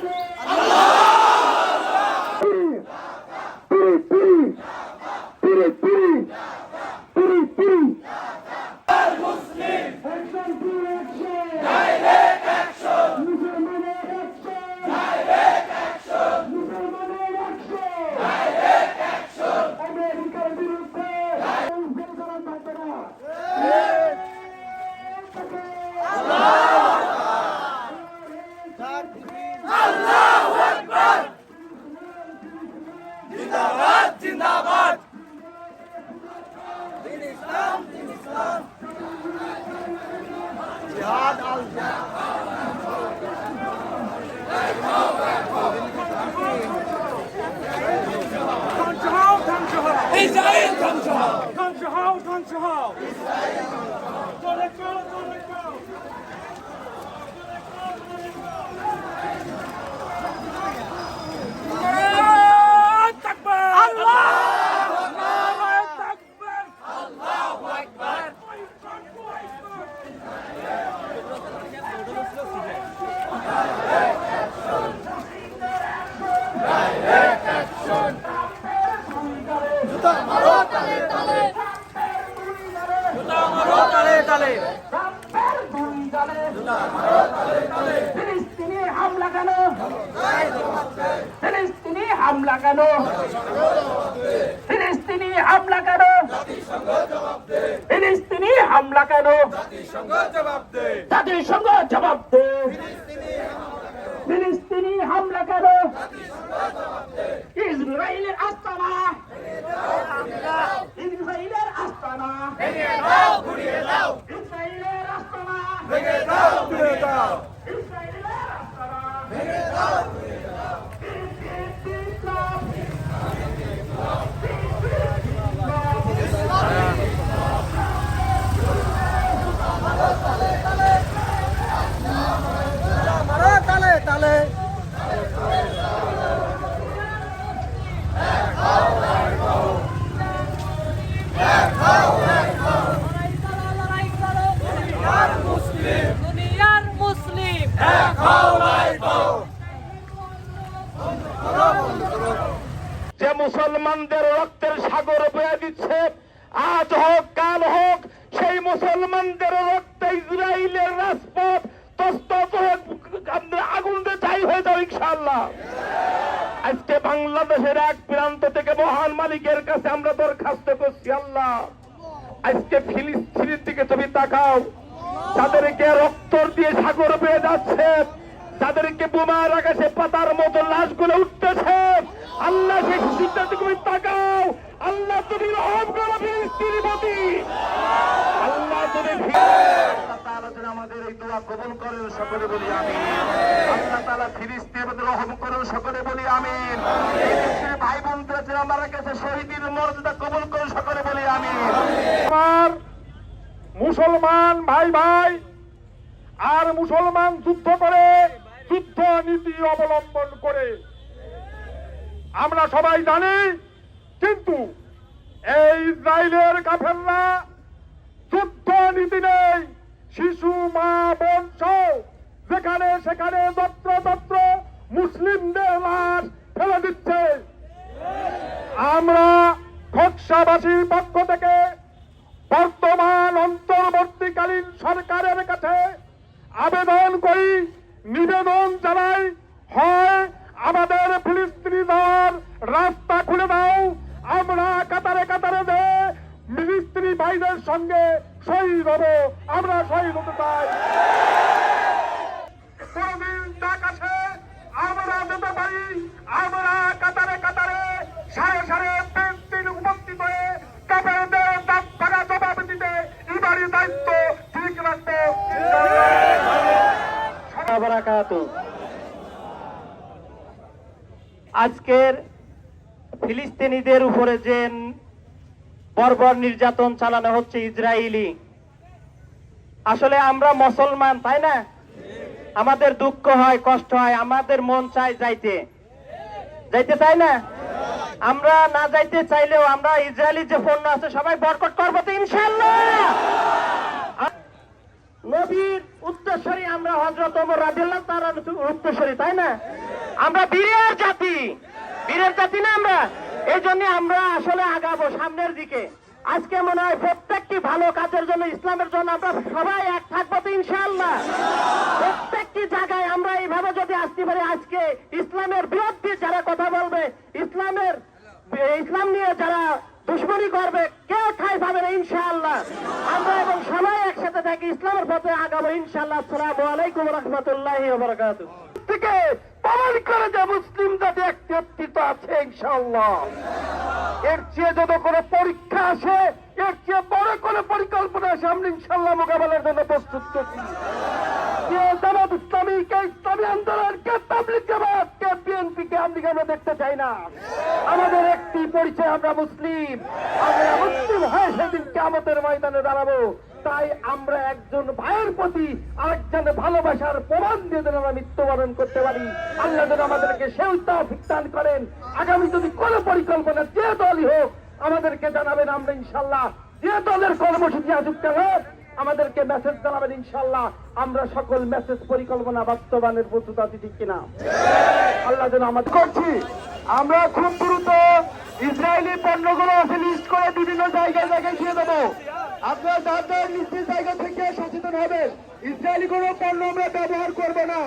Christmas. Israel হামলা কেন? ফিলিস্তিনি হামলা কেন? ফিলিস্তিনি হামলা কেন? জাতিসংঘ জবাব দে। ফিলিস্তিনি হামলা কেন? ইসরায়েলের আস্তানা। ইসরায়েলের আস্তানা। ইসরায়েলের আস্তানা। ইসরায়েলের আস্তানা দুনিয়ার মুসলিম যে মুসলমানদের রক্তের সাগর বয়ে দিচ্ছে। আজ হোক, কাল হোক, সেই মুসলমানদের রক্তে ইসরায়েলের রাজপথ আজকে তাদেরকে রক্ত দিয়ে সাগর পেয়ে যাচ্ছে। তাদেরকে বোমার আকাশে পাতার মতো লাশগুলো উঠতেছে। আল্লাহ দিকে তুমি তাকাও। আল্লাহ তুমি রহম করো প্রতি আল্লাহ তুমি আমাদের সকলে আমি রহম বলি ফিলিস্তিনের ভাই শহীদের মর্যাদা বলি আমার মুসলমান ভাই ভাই, আর মুসলমান যুদ্ধ করে যুদ্ধ নীতি অবলম্বন করে। আমরা সবাই জানি, কিন্তু এই ইসরায়েলের কাফেররা যুদ্ধ নীতি নেই। শিশু, মা, বোন যেখানে সেখানে যত্র তত্র মুসলিমদের লাশ ফেলে দিচ্ছে। আমরা খোকসাবাসীর পক্ষ থেকে বর্তমান অন্তর্বর্তীকালীন সরকারের কাছে আবেদন করি নিবেদন জানাই, হয় আমাদের ফিলিস্তিনি দেওয়ার রাস্তা খুলে দাও। আমরা কাতারে কাতারে যে ফিলিস্তিনি ভাইদের সঙ্গে শহীদ হব, আমরা শহীদ হতে চাই কোনদিন ডাক আছে আমরা যেতে পারি আমরা কাতারে কাতারে সাড়ে সাড়ে দিন উপস্থিত হয়ে কাপড়দের দাম পাকা জবাব দিতে এবারই দায়িত্ব ঠিক রাখব আজকের ফিলিস্তিনিদের উপরে যে বর্বর নির্যাতন চালানো হচ্ছে ইসরায়েলি, আসলে আমরা মুসলমান, তাই না? আমাদের দুঃখ হয়, কষ্ট হয়, আমাদের মন চায় যাইতে। যাইতে চাই না? আমরা না যাইতে চাইলেও আমরা ইসরায়েলি যে পণ্য আছে সবাই বরকট করব তো ইনশাল্লাহ নবীর উত্তরস্বরী আমরা হজরত ওমর রাদিয়াল্লাহু তাআলার উত্তরস্বরী তাই না? আমরা বীরের জাতি। বীরের জাতি না আমরা? এই জন্য আমরা আসলে আগাবো সামনের দিকে। আজকে মনে হয় প্রত্যেকটি ভালো কাজের জন্য, ইসলামের জন্য আমরা সবাই এক থাকব তো ইনশাআল্লাহ। প্রত্যেকটি জায়গায় আমরা এইভাবে যদি আসতে পারি, আজকে ইসলামের বিরুদ্ধে যারা কথা বলবে, ইসলামের, ইসলাম নিয়ে যারা দুশ্মনী করবে, কেউ ঠাই পাবে না ইনশাআল্লাহ। আমরা এবং সবাই একসাথে থাকি ইসলামের পথে আগাবো ইনশাআল্লাহ। আসসালামু আলাইকুম রহমতুল্লাহি বারাকাতুহ। থেকে করে যে মুসলিম জাতি আছে ইনশাল্লাহ এর চেয়ে যত কোনো পরীক্ষা আসে, এর চেয়ে বড় কোনো পরিকল্পনা আসে, আমরা ইনশাল্লাহ মোকাবেলার জন্য প্রস্তুত করছি। জামাত ইসলামী আমরা দেখতে চাই না। আমাদের একটি পরিচয়, আমরা মুসলিম। আমরা মুসলিম হয়ে সেদিন কেমতের ময়দানে দাঁড়াবো। তাই আমরা একজন ভাইয়ের প্রতি আরেকজনের ভালোবাসার প্রমাণ দিয়ে যেন আমরা মৃত্যুবরণ করতে পারি। আল্লাহ যেন আমাদেরকে সেই তৌফিক দান করেন। আগামী যদি কোনো পরিকল্পনা যে দলই হোক, আমাদেরকে জানাবেন, আমরা ইনশাল্লাহ যে দলের কর্মসূচি আসুক কেন আমাদেরকে মেসেজ জানাবেন ইনশাল্লাহ আমরা সকল মেসেজ পরিকল্পনা বাস্তবায়নের প্রস্তুত আছি, ঠিক কিনা? আল্লাহ যেন আমাদের করছি। আমরা খুব দ্রুত ইসরায়েলি পণ্যগুলো লিস্ট করে বিভিন্ন জায়গায় জায়গায় দিয়ে দেবো। আপনারা যার নিজ নিজ জায়গা থেকে সচেতন হবেন। ইসরায়েলি কোনো পণ্য আমরা ব্যবহার করব না।